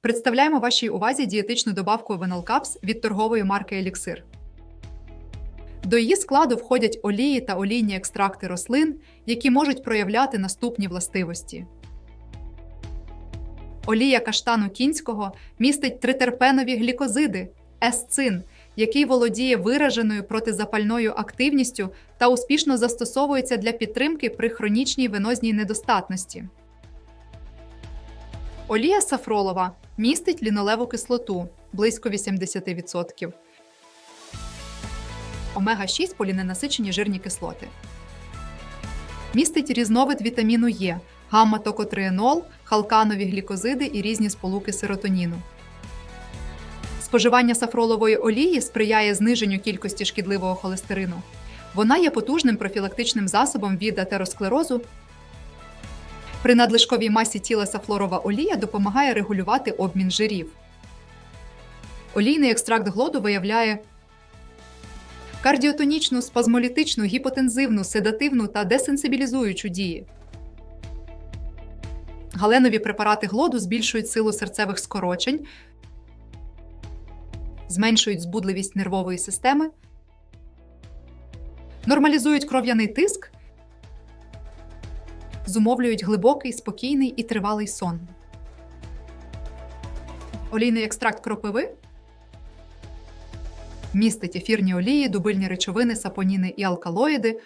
Представляємо вашій увазі дієтичну добавку Венолкапс від торгової марки Еліксир. До її складу входять олії та олійні екстракти рослин, які можуть проявляти наступні властивості. Олія каштану кінського містить тритерпенові глікозиди есцин, який володіє вираженою протизапальною активністю та успішно застосовується для підтримки при хронічній венозній недостатності. Олія сафролова містить лінолеву кислоту близько 80%. Омега-6 поліненасичені жирні кислоти. Містить різновид вітаміну Е, гамма-токотриенол, халканові глікозиди і різні сполуки серотоніну. Споживання сафролової олії сприяє зниженню кількості шкідливого холестерину. Вона є потужним профілактичним засобом від атеросклерозу. При надлишковій масі тіла сафлорова олія допомагає регулювати обмін жирів. Олійний екстракт глоду виявляє кардіотонічну, спазмолітичну, гіпотензивну, седативну та десенсибілізуючу дії. Галенові препарати глоду збільшують силу серцевих скорочень, зменшують збудливість нервової системи, нормалізують кров'яний тиск, зумовлюють глибокий, спокійний і тривалий сон. Олійний екстракт кропиви містить ефірні олії, дубильні речовини, сапоніни і алкалоїди,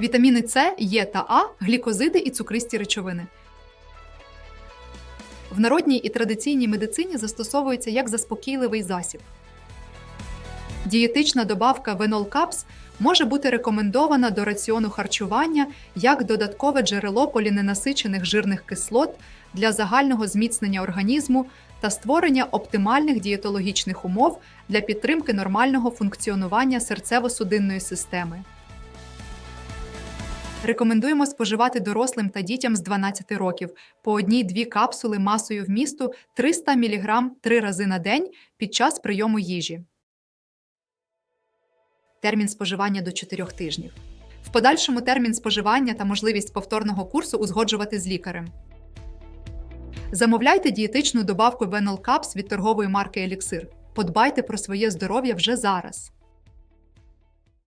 вітаміни С, Е та А, глікозиди і цукристі речовини. В народній і традиційній медицині застосовується як заспокійливий засіб. Дієтична добавка Венолкапс може бути рекомендована до раціону харчування як додаткове джерело поліненасичених жирних кислот для загального зміцнення організму та створення оптимальних дієтологічних умов для підтримки нормального функціонування серцево-судинної системи. Рекомендуємо споживати дорослим та дітям з 12 років по одній-дві капсули масою вмісту 300 мг 3 рази на день під час прийому їжі. Термін споживання до 4 тижнів. В подальшому термін споживання та можливість повторного курсу узгоджувати з лікарем. Замовляйте дієтичну добавку Venol Caps від торгової марки Еліксир. Подбайте про своє здоров'я вже зараз.